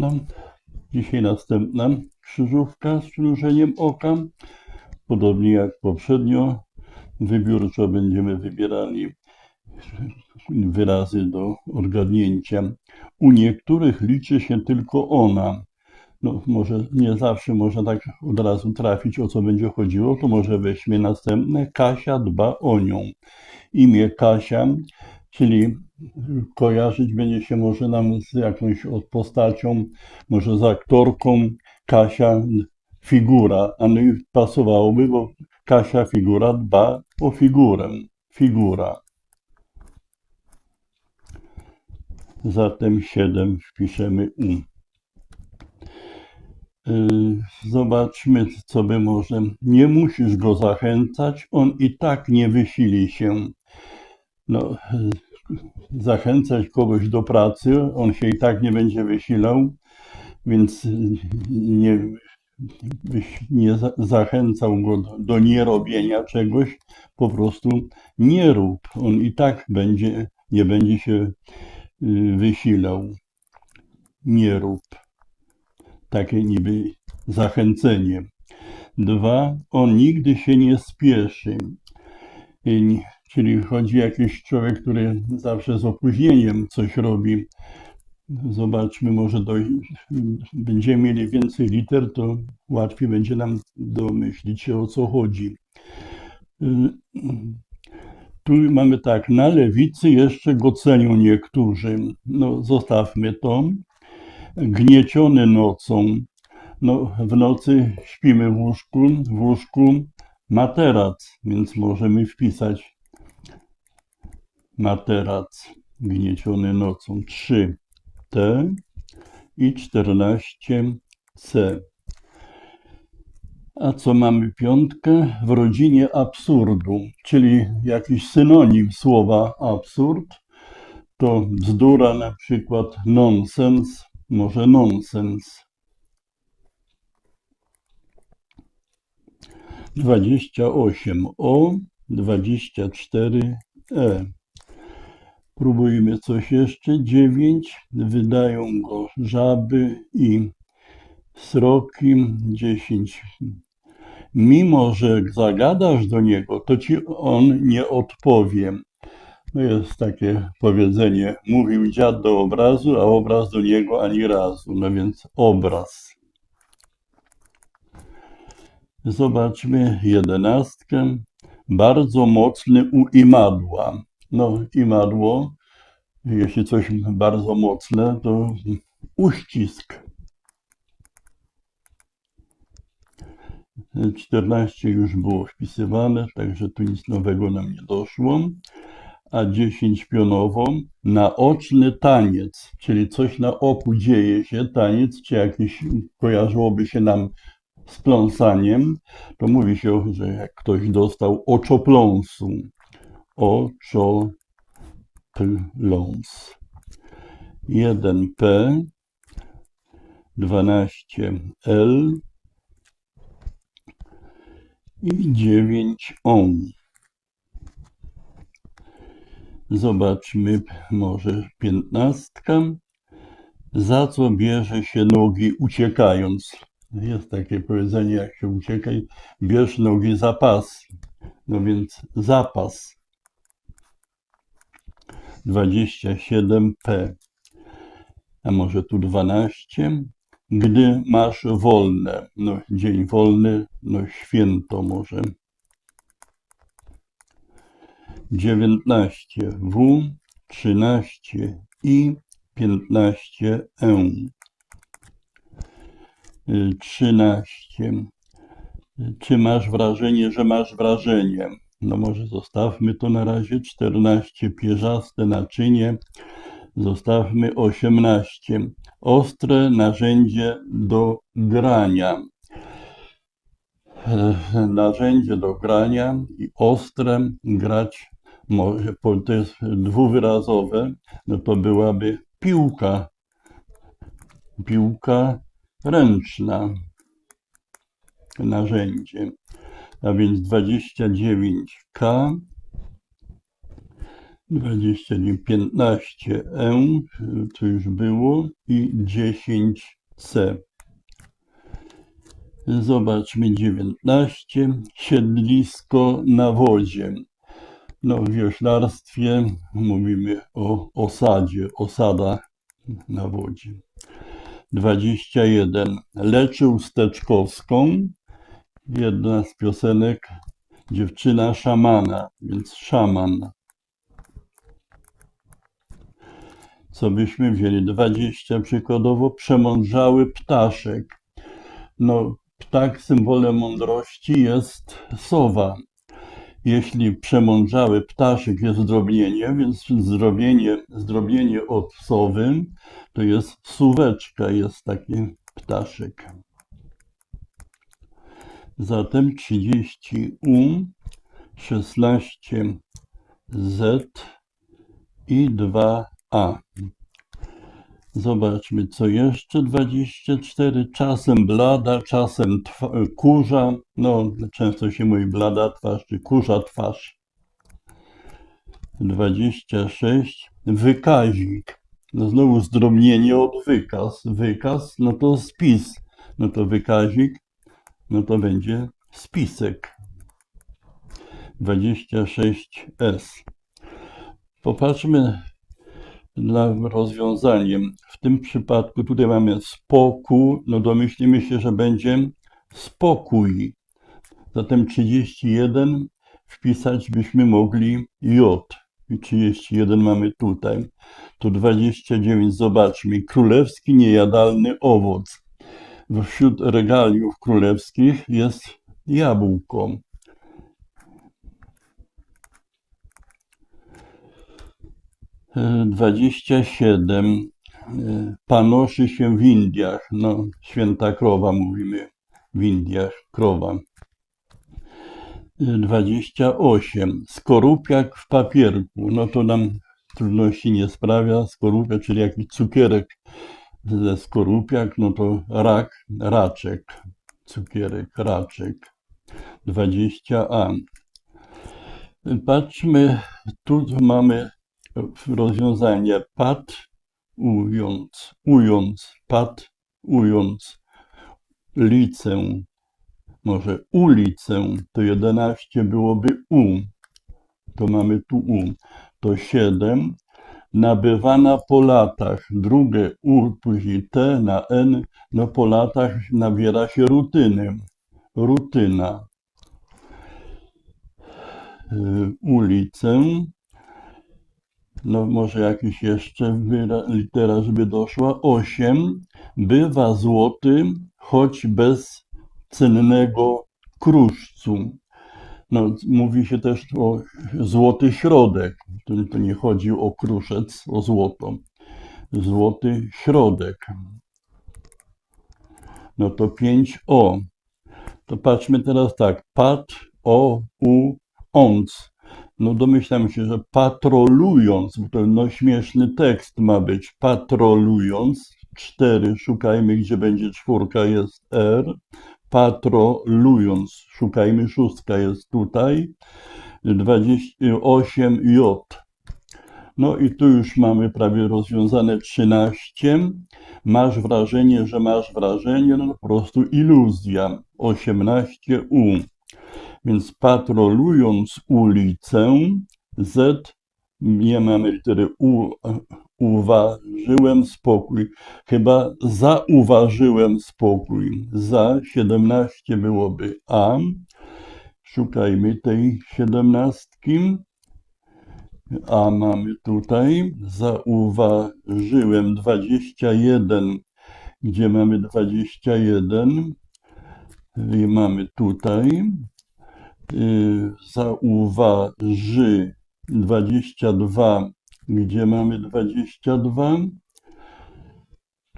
No, dzisiaj następna krzyżówka z przymrużeniem oka. Podobnie jak poprzednio, wybiórczo będziemy wybierali wyrazy do odgadnięcia. U niektórych liczy się tylko ona. No, może nie zawsze można tak od razu trafić, o co będzie chodziło, to może weźmie następne. Kasia dba o nią. Imię Kasia, czyli kojarzyć będzie się może nam z jakąś postacią, może z aktorką Kasia figura, a no pasowałoby, bo Kasia figura dba o figurę. Figura. Zatem 7 wpiszemy U. Yy, Zobaczmy, co by może. Nie musisz go zachęcać, on i tak nie wysili się. No, zachęcać kogoś do pracy, on się i tak nie będzie wysilał, więc nie, nie za- zachęcał go do, do nierobienia czegoś, po prostu nie rób. On i tak będzie, nie będzie się yy, wysilał. Nie rób takie niby zachęcenie. Dwa, on nigdy się nie spieszy. Czyli chodzi jakiś człowiek, który zawsze z opóźnieniem coś robi. Zobaczmy, może do, będziemy mieli więcej liter, to łatwiej będzie nam domyślić się o co chodzi. Tu mamy tak, na lewicy jeszcze go cenią niektórzy. No, zostawmy to gnieciony nocą. No, w nocy śpimy w łóżku, w łóżku materac, więc możemy wpisać materac gnieciony nocą 3T i 14C. A co mamy piątkę? W rodzinie absurdu, czyli jakiś synonim słowa absurd, to bzdura na przykład nonsens, może nonsens. 28O, 24E. Próbujmy coś jeszcze. 9. Wydają go żaby i sroki. 10. Mimo, że zagadasz do niego, to ci on nie odpowie. No jest takie powiedzenie, mówił dziad do obrazu, a obraz do niego ani razu. No więc obraz. Zobaczmy jedenastkę. Bardzo mocny u imadła. No, imadło, jeśli coś bardzo mocne, to uścisk. 14 już było wpisywane, także tu nic nowego nam nie doszło. A 10 pionowo, naoczny taniec, czyli coś na oku dzieje się, taniec, czy jakieś kojarzyłoby się nam z pląsaniem, to mówi się, że jak ktoś dostał oczopląsu, oczopląs. 1P, 12L i 9 on. Zobaczmy może piętnastka. Za co bierze się nogi uciekając? Jest takie powiedzenie, jak się ucieka, bierz nogi za pas. No więc zapas. 27P. A może tu 12? Gdy masz wolne. No, dzień wolny, no święto może. 19 W, 13 I, 15 E. 13. Czy masz wrażenie, że masz wrażenie? No może zostawmy to na razie. 14. Pierzaste naczynie. Zostawmy 18. Ostre narzędzie do grania. E, Narzędzie do grania i ostre grać może, to jest dwuwyrazowe, no to byłaby piłka. Piłka ręczna. Narzędzie. A więc 29K 20, 15 E, to już było, i 10C. Zobaczmy 19. Siedlisko na wodzie. No, w wioślarstwie mówimy o osadzie, osada na wodzie. 21. Leczył Steczkowską. Jedna z piosenek Dziewczyna szamana, więc szaman. Co byśmy wzięli? 20 przykładowo. Przemądrzały ptaszek. No, ptak symbolem mądrości jest sowa. Jeśli przemądrzały ptaszek jest zdrobnienie, więc zdrobienie, zdrobienie od sowy to jest suweczka, jest taki ptaszek. Zatem 30 U, 16 Z i 2A. Zobaczmy, co jeszcze. 24. Czasem blada, czasem kurza. No, często się mówi blada twarz, czy kurza twarz. 26. Wykazik. No znowu zdrobnienie od wykaz. Wykaz, no to spis. No to wykazik, no to będzie spisek. 26S. Popatrzmy dla rozwiązaniem. W tym przypadku tutaj mamy spokój, no domyślimy się, że będzie spokój. Zatem 31 wpisać byśmy mogli J. I 31 mamy tutaj. Tu 29, zobaczmy. Królewski niejadalny owoc. Wśród regaliów królewskich jest jabłko. E, 27. E, Panoszy się w Indiach. No, święta krowa mówimy w Indiach. Krowa. E, 28. Skorupiak w papierku. No to nam trudności nie sprawia. Skorupia, czyli jakiś cukierek ze skorupiak, no to rak, raczek. Cukierek, raczek. 20a. Patrzmy, tu mamy rozwiązanie pat, ując, ując, pat, ując, licę, może ulicę, to 11 byłoby u, to mamy tu u, to 7, nabywana po latach, drugie u, później t na n, no po latach nabiera się rutyny, rutyna. Y, Ulicę, no może jakiś jeszcze litera, żeby doszła. 8. Bywa złoty, choć bez cennego kruszcu. No, mówi się też o złoty środek. To, nie chodzi o kruszec, o złoto. Złoty środek. No to 5o. To patrzmy teraz tak. Pat, o, u, onc. No domyślam się, że patrolując, bo to no śmieszny tekst ma być, patrolując, cztery, szukajmy gdzie będzie czwórka, jest R, patrolując, szukajmy szóstka, jest tutaj, 28 J. No i tu już mamy prawie rozwiązane 13. Masz wrażenie, że masz wrażenie, no po prostu iluzja. 18 U. Więc patrolując ulicę, Z, nie mamy litery U, uważyłem spokój. Chyba zauważyłem spokój. Za 17 byłoby A. Szukajmy tej siedemnastki. A mamy tutaj. Zauważyłem 21. Gdzie mamy 21? I mamy tutaj y, zauważy 22, gdzie mamy 22,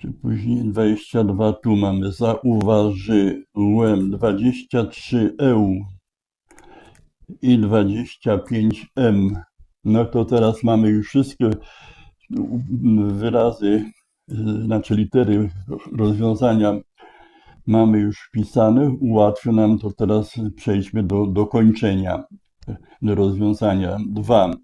czy później 22, tu mamy zauważyłem 23 EU i 25M. No to teraz mamy już wszystkie wyrazy, znaczy litery rozwiązania mamy już wpisane, ułatwi nam to teraz przejdźmy do, do kończenia, do rozwiązania. Dwa.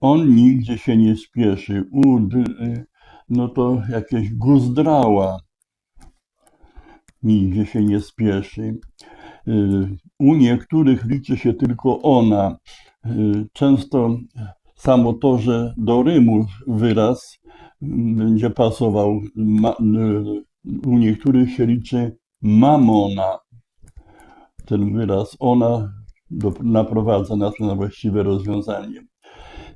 On nigdzie się nie spieszy. Ud, y, no to jakieś guzdrała. Nigdzie się nie spieszy. Y, U niektórych liczy się tylko ona. Y, Często samo to, że do Rymu wyraz będzie pasował. U niektórych się liczy mamona. Ten wyraz ona naprowadza nas na właściwe rozwiązanie.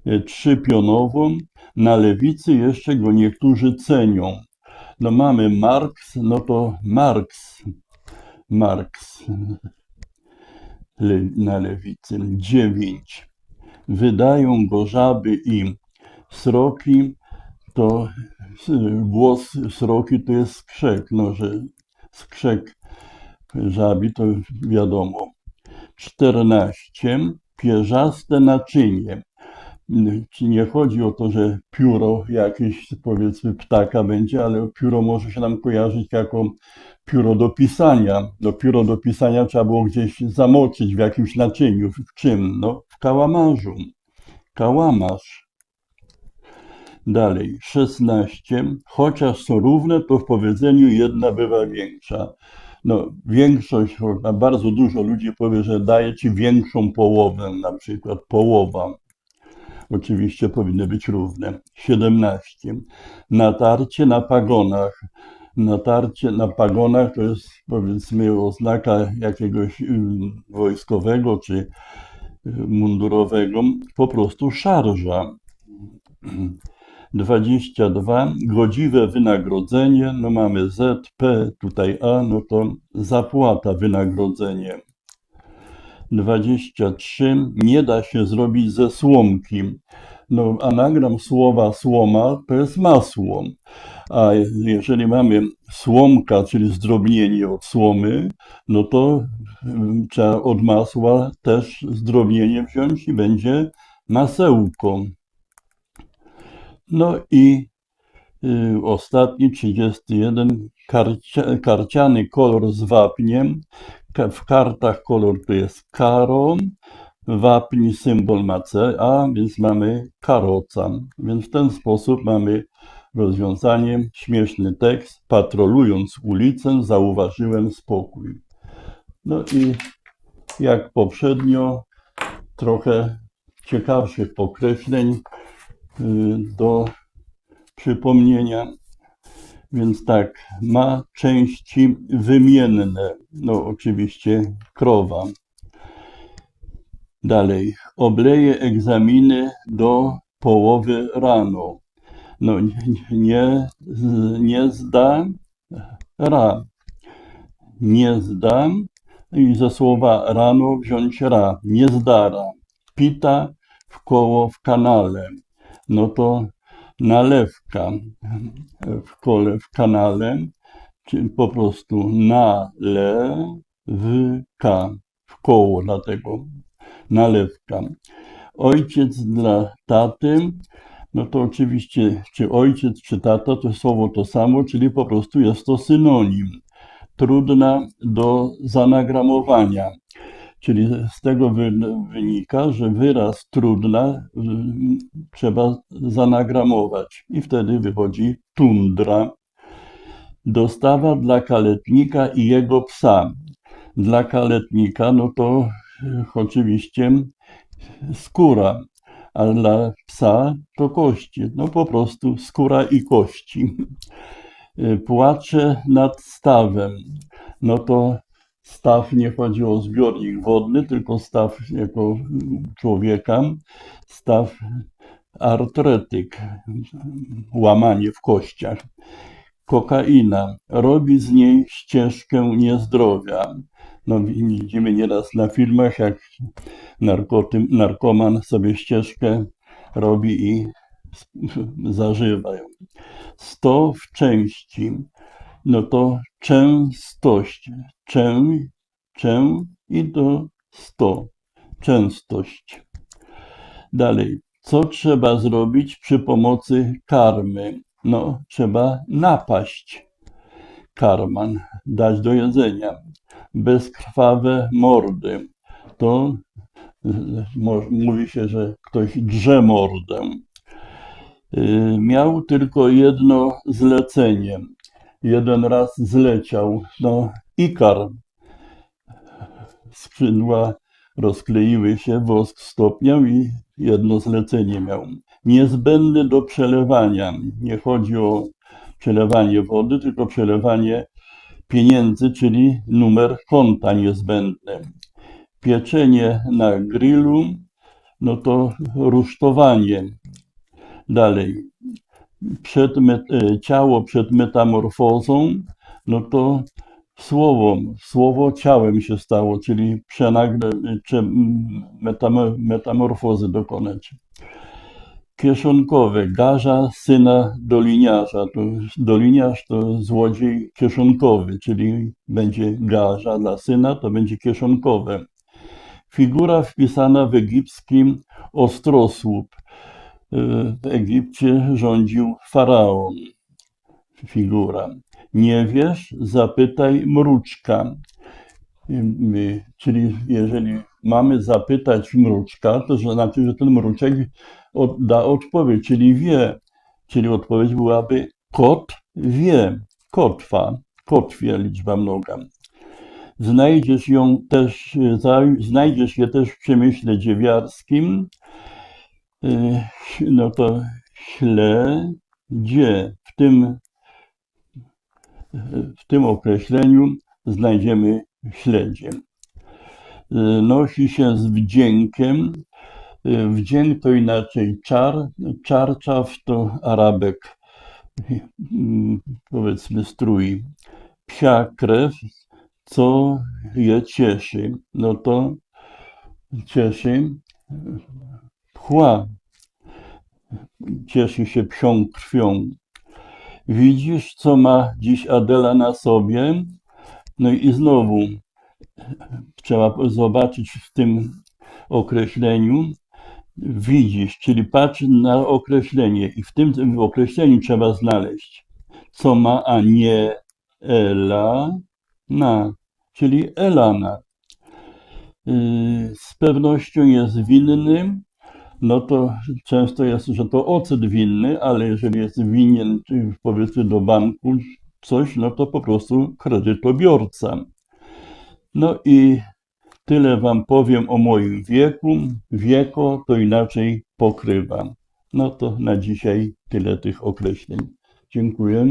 Y, Trzypionową. Na lewicy jeszcze go niektórzy cenią. No mamy Marks, no to Marks. Marks le, na lewicy. Dziewięć. Wydają go żaby i sroki, to s- głos sroki to jest skrzek, no że skrzek żabi to wiadomo. 14. Pierzaste naczynie. Ci nie chodzi o to, że pióro jakieś powiedzmy ptaka będzie, ale pióro może się nam kojarzyć jako pióro do pisania. No pióro do pisania trzeba było gdzieś zamoczyć w jakimś naczyniu. W czym? No w kałamarzu. Kałamarz. Dalej, 16. Chociaż są równe, to w powiedzeniu jedna bywa większa. No, większość, bardzo dużo ludzi powie, że daje ci większą połowę, na przykład połowa. Oczywiście powinny być równe. 17. Natarcie na pagonach. Natarcie na pagonach to jest powiedzmy oznaka jakiegoś ym, wojskowego czy y, mundurowego, po prostu szarża. 22. Godziwe wynagrodzenie. No mamy Z, P, tutaj A, no to zapłata, wynagrodzenie. 23. Nie da się zrobić ze słomki. No, anagram słowa słoma to jest masło. A jeżeli mamy słomka, czyli zdrobnienie od słomy, no to mm, trzeba od masła też zdrobnienie wziąć i będzie masełko. No i y, ostatni, 31, karcia, karciany kolor z wapniem. W kartach kolor to jest karo, wapń symbol ma C, a więc mamy karoca. Więc w ten sposób mamy rozwiązanie, śmieszny tekst. Patrolując ulicę, zauważyłem spokój. No i jak poprzednio, trochę ciekawszych pokreśleń y, do przypomnienia. Więc tak, ma części wymienne. No, oczywiście krowa. Dalej, obleje egzaminy do połowy rano. No, nie, nie, zda ra. Nie zdam i ze słowa rano wziąć ra. Nie zdara. Pita w koło w kanale. No to nalewka w kole w kanale, czy po prostu nalewka w koło, dlatego nalewka. Ojciec dla taty, no to oczywiście, czy ojciec, czy tata, to słowo to samo, czyli po prostu jest to synonim. Trudna do zanagramowania. Czyli z tego wy, wynika, że wyraz trudna y, trzeba zanagramować i wtedy wychodzi tundra. Dostawa dla kaletnika i jego psa. Dla kaletnika, no to y, oczywiście skóra, a dla psa to kości. No po prostu skóra i kości. Y, Płacze nad stawem. No to staw nie chodzi o zbiornik wodny, tylko staw jako człowieka. Staw artretyk, łamanie w kościach. Kokaina robi z niej ścieżkę niezdrowia. No, widzimy nieraz na filmach, jak narkotym, narkoman sobie ścieżkę robi i zażywa ją. 100 w części, no to częstość. Czę, czę i do 100. Częstość. Dalej. Co trzeba zrobić przy pomocy karmy? No, trzeba napaść karman, dać do jedzenia. Bezkrwawe mordy. To mówi się, że ktoś drze mordę. Y, Miał tylko jedno zlecenie. Jeden raz zleciał. No, Ikar. Skrzydła rozkleiły się, wosk stopniał i jedno zlecenie miał. Niezbędny do przelewania. Nie chodzi o przelewanie wody, tylko przelewanie pieniędzy, czyli numer konta niezbędny. Pieczenie na grillu, no to rusztowanie. Dalej, przed e, ciało przed metamorfozą, no to słowo, słowo ciałem się stało, czyli przenagle, czy metamo, metamorfozy dokonać. Kieszonkowe, garza syna doliniarza. To doliniarz to złodziej kieszonkowy, czyli będzie garza dla syna, to będzie kieszonkowe. Figura wpisana w egipskim ostrosłup. W Egipcie rządził faraon. Figura. Nie wiesz, zapytaj mruczka. Y, Czyli jeżeli mamy zapytać mruczka, to znaczy, że ten mruczek da odpowiedź, czyli wie. Czyli odpowiedź byłaby kot wie, kotwa, kotwie liczba mnoga. Znajdziesz ją też, y, znajdziesz je też w przemyśle dziewiarskim, no to śledzie. W tym, w tym określeniu znajdziemy śledzie. Nosi się z wdziękiem. Wdzięk to inaczej czar. Czarczaw to arabek, powiedzmy strój. Psia krew, co je cieszy. No to cieszy pchła. Cieszy się psią krwią. Widzisz, co ma dziś Adela na sobie? No i znowu trzeba zobaczyć w tym określeniu. Widzisz, czyli patrz na określenie i w tym określeniu trzeba znaleźć, co ma, a nie Ela na, czyli Elana. Yy, Z pewnością jest winny, no to często jest, że to ocet winny, ale jeżeli jest winien, czy powiedzmy do banku coś, no to po prostu kredytobiorca. No i tyle wam powiem o moim wieku. Wieko to inaczej pokrywa. No to na dzisiaj tyle tych określeń. Dziękuję.